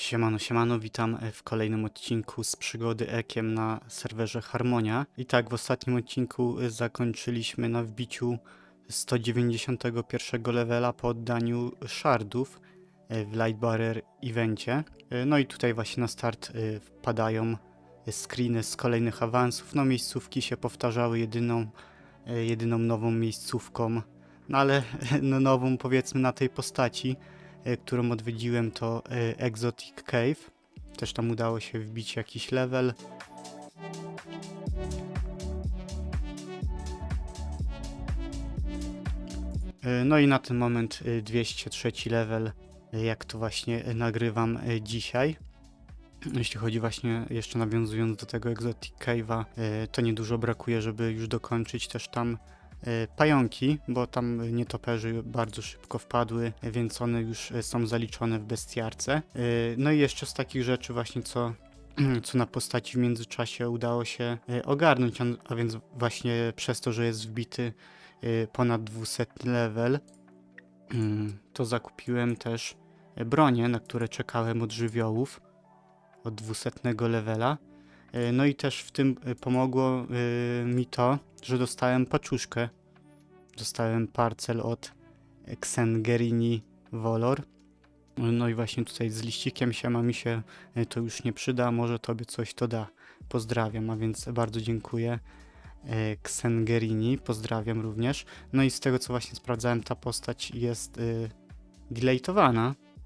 Siemano, siemano, witam w kolejnym odcinku z przygody Ekiem na serwerze Harmonia. I tak, w ostatnim odcinku zakończyliśmy na wbiciu 191 levela po oddaniu shardów w Light Barrier evencie. No i tutaj właśnie na start wpadają screeny z kolejnych awansów. No miejscówki się powtarzały jedyną, jedyną nową miejscówką, no ale no, nową powiedzmy na tej postaci e, którą odwiedziłem, to e, Exotic Cave. Też tam udało się wbić jakiś level. E, No i na ten moment e, 203 level, e, jak to właśnie e, nagrywam e, dzisiaj. Jeśli chodzi właśnie, jeszcze nawiązując do tego Exotic Cave'a, e, to niedużo brakuje, żeby już dokończyć też tam e, pająki, bo tam nietoperzy bardzo szybko wpadły, e, więc one już e, są zaliczone w bestiarce. E, No i jeszcze z takich rzeczy właśnie, co, co na postaci w międzyczasie udało się e, ogarnąć, a- więc właśnie przez to, że jest wbity e, ponad 200 level, to zakupiłem też e, bronie, na które czekałem od żywiołów od 200 levela. E, No i też w tym e, pomogło e, mi to, że dostałem paczuszkę. Dostałem parcel od Xengerini Volor. No i właśnie tutaj z liścikiem się mi się e, to już nie przyda, może tobie coś to da. Pozdrawiam, a więc bardzo dziękuję. E, Xengerini, pozdrawiam również. No i z tego co właśnie sprawdzałem, ta postać jest y,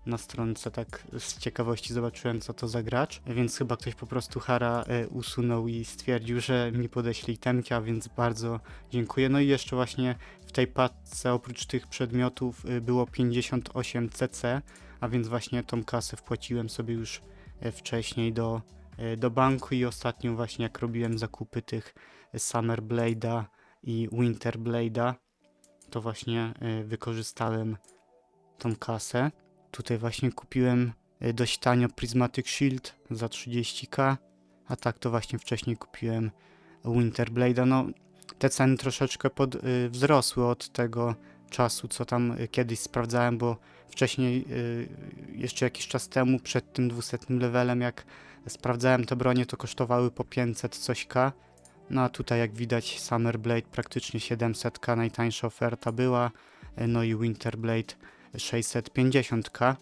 na stronce, tak z ciekawości zobaczyłem co to za gracz, więc chyba ktoś po prostu Hara e, usunął i stwierdził, że mi podeślij temki, a więc bardzo dziękuję. No i jeszcze właśnie w tej paczce oprócz tych przedmiotów y, było 58 CC, a więc właśnie tą kasę wpłaciłem sobie już e, wcześniej do, e, do banku i ostatnio właśnie jak robiłem zakupy tych Summer Blade'a i Winter Blade'a, to właśnie e, wykorzystałem tą kasę. Tutaj właśnie kupiłem e, dość tanio Prismatic Shield za 30k, a tak to właśnie wcześniej kupiłem Winter Blade'a. No, te ceny troszeczkę pod, y, wzrosły od tego czasu, co tam y, kiedyś sprawdzałem, bo wcześniej, y, jeszcze jakiś czas temu, przed tym 200 levelem, jak sprawdzałem te bronie, to kosztowały po 500 coś k. No a tutaj jak widać Summer Blade praktycznie 700k, najtańsza oferta była, no i Winter Blade 650k.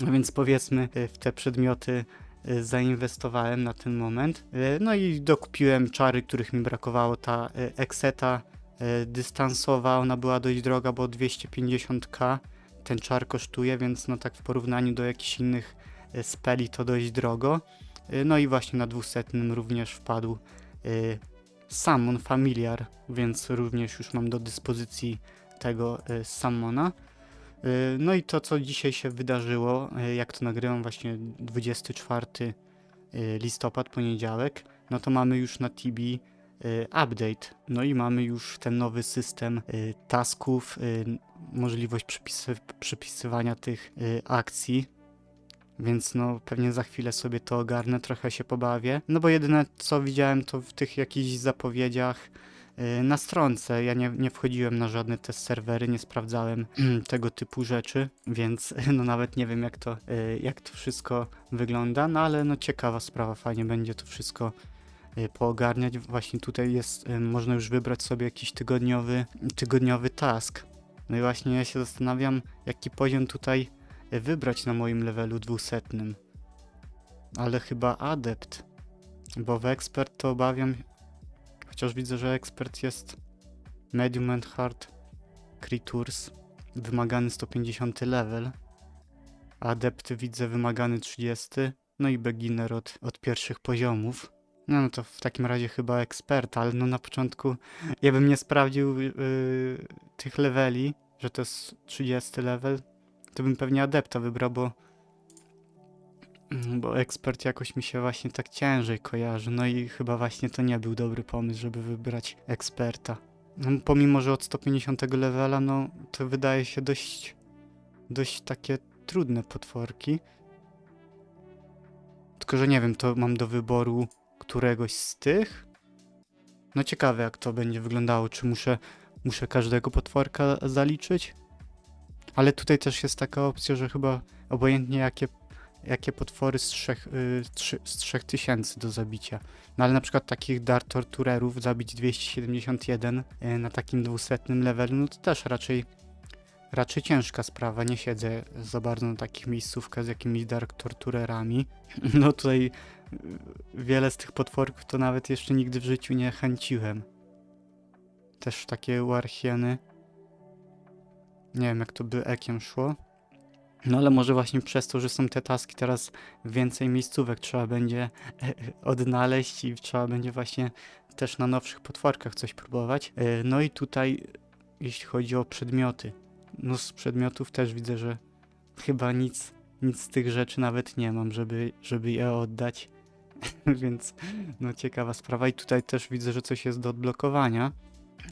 No więc powiedzmy y, w te przedmioty y, zainwestowałem na ten moment. Y, No i dokupiłem czary, których mi brakowało. Ta Exeta dystansowa, ona była dość droga, bo 250k ten czar kosztuje, więc no tak w porównaniu do jakichś innych speli to dość drogo. No i właśnie na 200 również wpadł Summon Familiar, więc również już mam do dyspozycji tego Summona. Y, No i to, co dzisiaj się wydarzyło, y, jak to nagrywam, właśnie 24 y, listopad, poniedziałek, no to mamy już na TB y, update. No i mamy już ten nowy system tasków, możliwość przypisy, przypisywania tych akcji. Więc no pewnie za chwilę sobie to ogarnę, trochę się pobawię. No bo jedyne co widziałem to w tych jakichś zapowiedziach na stronce. Ja nie, nie wchodziłem na żadne te serwery, nie sprawdzałem tego typu rzeczy, więc no nawet nie wiem jak to, y, jak to wszystko wygląda, no ale no ciekawa sprawa, fajnie będzie to wszystko y, poogarniać. Właśnie tutaj jest, y, można już wybrać sobie jakiś tygodniowy, tygodniowy task. No i właśnie ja się zastanawiam, jaki poziom tutaj y, wybrać na moim levelu 200. Ale chyba adept, bo w ekspert to obawiam Chociaż widzę, że ekspert jest medium and hard creatures, wymagany 150 level. Adept widzę wymagany 30, no i beginner od, od pierwszych poziomów. No, no to w takim razie chyba ekspert, ale no na początku ja bym nie sprawdził yy, tych leveli, że to jest 30 level, to bym pewnie adepta wybrał, bo Bo ekspert jakoś mi się właśnie tak ciężej kojarzy, no i chyba właśnie to nie był dobry pomysł, żeby wybrać eksperta. No, pomimo, że od 150 levela, no to wydaje się dość, dość takie trudne potworki. Tylko, że nie wiem, to mam do wyboru któregoś z tych. No ciekawe jak to będzie wyglądało, czy muszę, muszę każdego potworka zaliczyć? Ale tutaj też jest taka opcja, że chyba obojętnie jakie jakie potwory z, trzech, y, trzy, z 3000 do zabicia. No ale na przykład takich Dark Torturerów zabić 271 y, na takim 200 levelu, no to też raczej raczej ciężka sprawa. Nie siedzę za bardzo na takich miejscówkach z jakimiś Dark Torturerami. No tutaj y, wiele z tych potworków to nawet jeszcze nigdy w życiu nie chęciłem. Też takie warhieny. Nie wiem jak to by ekiem szło. No ale może właśnie przez to, że są te taski teraz więcej miejscówek trzeba będzie odnaleźć i trzeba będzie właśnie też na nowszych potworkach coś próbować. E, No i tutaj jeśli chodzi o przedmioty. No z przedmiotów też widzę, że chyba nic, nic z tych rzeczy nawet nie mam, żeby, żeby je oddać. więc no ciekawa sprawa. I tutaj też widzę, że coś jest do odblokowania.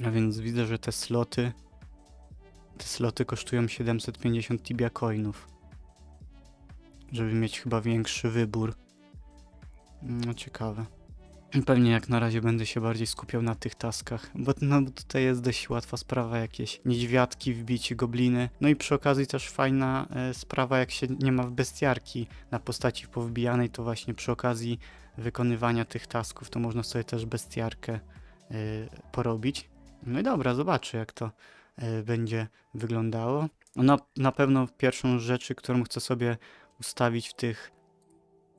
A więc widzę, że te sloty te sloty kosztują 750 tibia coinów. Żeby mieć chyba większy wybór. No ciekawe. Pewnie jak na razie będę się bardziej skupiał na tych taskach, bo no, tutaj jest dość łatwa sprawa, jakieś niedźwiadki, wbicie gobliny. No i przy okazji też fajna e, sprawa, jak się nie ma w bestiarki na postaci powbijanej, to właśnie przy okazji wykonywania tych tasków, to można sobie też bestiarkę e, porobić. No i dobra, zobaczę jak to będzie wyglądało. Na, na pewno pierwszą rzeczy, którą chcę sobie ustawić w tych,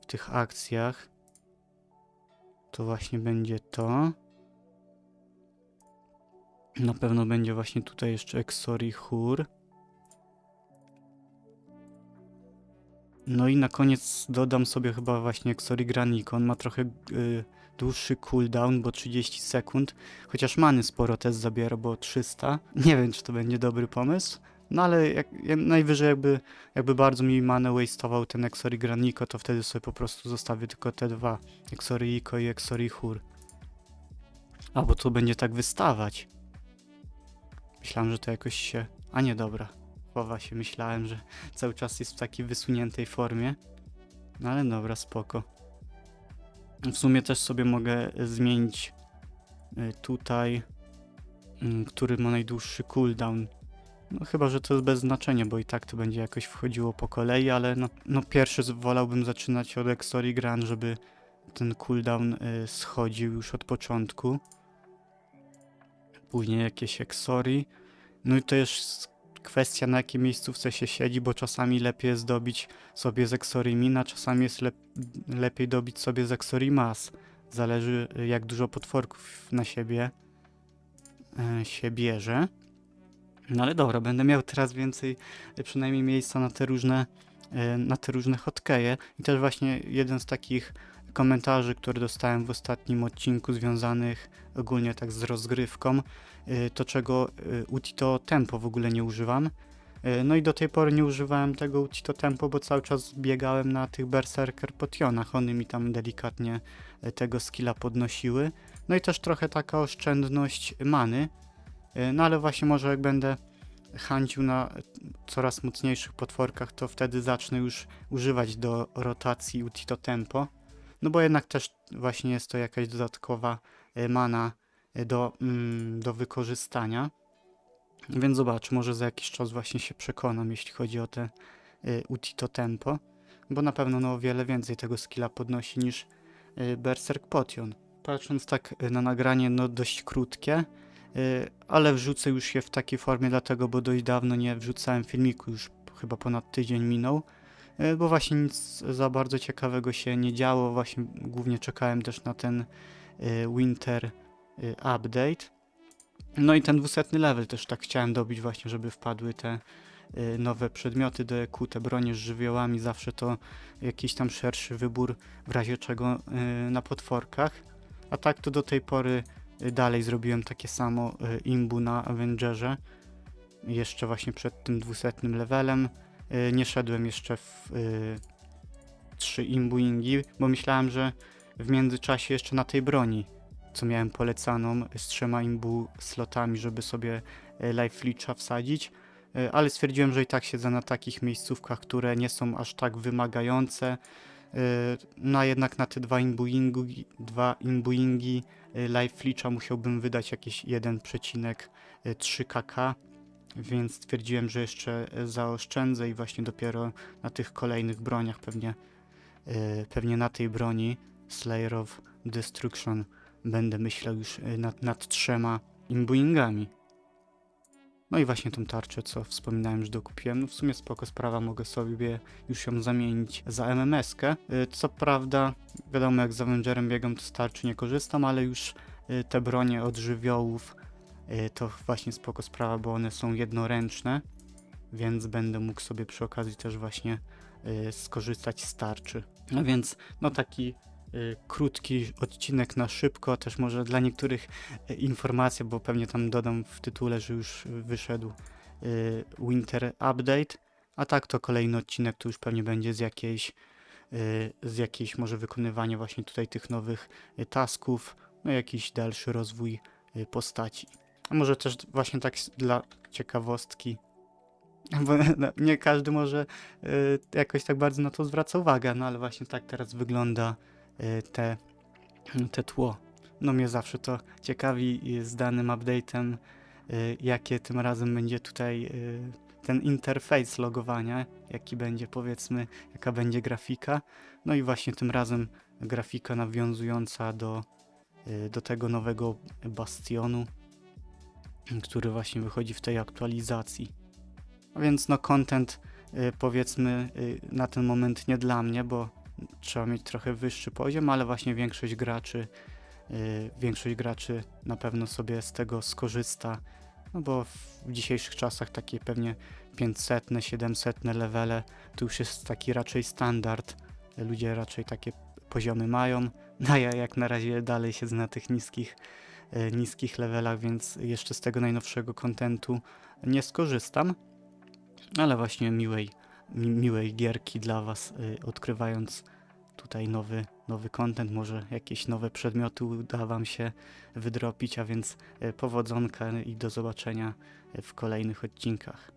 w tych akcjach, to właśnie będzie to. Na pewno będzie właśnie tutaj jeszcze Exori Hur. No i na koniec dodam sobie chyba właśnie Exori Graniko. On ma trochę y, dłuższy cooldown, bo 30 sekund. Chociaż many sporo też zabiera, bo 300. Nie wiem, czy to będzie dobry pomysł. No ale jak, najwyżej jakby, jakby bardzo mi manę wasteował ten Exori Graniko, to wtedy sobie po prostu zostawię tylko te dwa. Exori Iko i Exori Hur. A, bo to będzie tak wystawać. Myślałem, że to jakoś się... A nie, dobra. Chowa się, myślałem, że cały czas jest w takiej wysuniętej formie. No ale dobra, spoko. W sumie też sobie mogę zmienić y, tutaj, mm, który ma najdłuższy cooldown. No chyba, że to jest bez znaczenia, bo i tak to będzie jakoś wchodziło po kolei, ale no, no pierwszy wolałbym zaczynać od Exori Gran, żeby ten cooldown y, schodził już od początku. Później jakieś Exori. No i to jest kwestia na jakiej miejscówce się siedzi, bo czasami lepiej jest dobić sobie z Exori Min, a czasami jest lep lepiej dobić sobie z Exori Mas. Zależy y, jak dużo potworków na siebie y, się bierze. No ale dobra, będę miał teraz więcej y, przynajmniej miejsca na te różne y, na te różne hotkeje i też właśnie jeden z takich komentarzy, które dostałem w ostatnim odcinku związanych ogólnie tak z rozgrywką, y, to czego y, Utito Tempo w ogóle nie używam. Y, No i do tej pory nie używałem tego Utito Tempo, bo cały czas biegałem na tych Berserker Potionach, one mi tam delikatnie tego skilla podnosiły. No i też trochę taka oszczędność many, no ale właśnie może jak będę hancił na coraz mocniejszych potworkach, to wtedy zacznę już używać do rotacji Utito Tempo. No bo jednak też właśnie jest to jakaś dodatkowa y, mana y, do, mm, do wykorzystania. Więc zobacz, może za jakiś czas właśnie się przekonam, jeśli chodzi o te y, Utito Tempo. Bo na pewno no, o wiele więcej tego skilla podnosi niż Berserk Potion. Patrząc tak na nagranie, no dość krótkie, ale wrzucę już je w takiej formie, dlatego, bo dość dawno nie wrzucałem filmiku, już chyba ponad tydzień minął, bo właśnie nic za bardzo ciekawego się nie działo, właśnie głównie czekałem też na ten y, Winter y, Update. No i ten 200 level też tak chciałem dobić właśnie, żeby wpadły te nowe przedmioty do EQ, te bronie z żywiołami, zawsze to jakiś tam szerszy wybór w razie czego na potworkach. A tak to do tej pory dalej zrobiłem takie samo imbu na Avengerze. Jeszcze właśnie przed tym 200 levelem. Y, Nie szedłem jeszcze w y, trzy imbuingi, bo myślałem, że w międzyczasie jeszcze na tej broni, co miałem polecaną z trzema imbu slotami, żeby sobie y, life leecha wsadzić. Ale stwierdziłem, że i tak siedzę na takich miejscówkach, które nie są aż tak wymagające. No a jednak na te dwa imbuingi, dwa imbuingi life musiałbym wydać jakieś 1,3 kk. Więc stwierdziłem, że jeszcze e, zaoszczędzę i właśnie dopiero na tych kolejnych broniach, pewnie, e, pewnie na tej broni Slayer of Destruction będę myślał już e, nad, nad trzema imbuingami. No i właśnie tą tarczę, co wspominałem, że dokupiłem. No w sumie spoko sprawa, mogę sobie już ją zamienić za MMS-kę. Co prawda, wiadomo, jak z Avengerem biegam, to z tarczy nie korzystam, ale już te bronie od żywiołów to właśnie spoko sprawa, bo one są jednoręczne, więc będę mógł sobie przy okazji też właśnie y, skorzystać z tarczy. No więc, no taki y, krótki odcinek na szybko, też może dla niektórych y, informacja, bo pewnie tam dodam w tytule, że już wyszedł y, Winter Update, a tak to kolejny odcinek to już pewnie będzie z jakiejś y, z jakiejś może wykonywania właśnie tutaj tych nowych y, tasków, no jakiś dalszy rozwój y, postaci. Może też właśnie tak dla ciekawostki, bo no, nie każdy może y, jakoś tak bardzo na to zwraca uwagę, no ale właśnie tak teraz wygląda y, te, te tło. No mnie zawsze to ciekawi y, z danym update'em, jakie tym razem będzie tutaj ten interfejs logowania, jaki będzie powiedzmy, jaka będzie grafika. No i właśnie tym razem grafika nawiązująca do, do tego nowego bastionu, który właśnie wychodzi w tej aktualizacji. A więc no content y, powiedzmy y, na ten moment nie dla mnie, bo trzeba mieć trochę wyższy poziom, ale właśnie większość graczy y, większość graczy na pewno sobie z tego skorzysta, no bo w dzisiejszych czasach takie pewnie 500, 700 levele to już jest taki raczej standard. Ludzie raczej takie poziomy mają. No ja jak na razie dalej siedzę na tych niskich, niskich levelach, więc jeszcze z tego najnowszego kontentu nie skorzystam. Ale właśnie miłej, mi, miłej gierki dla Was, y, odkrywając tutaj nowy, nowy content, może jakieś nowe przedmioty uda Wam się wydropić, a więc y, powodzonka i do zobaczenia w kolejnych odcinkach.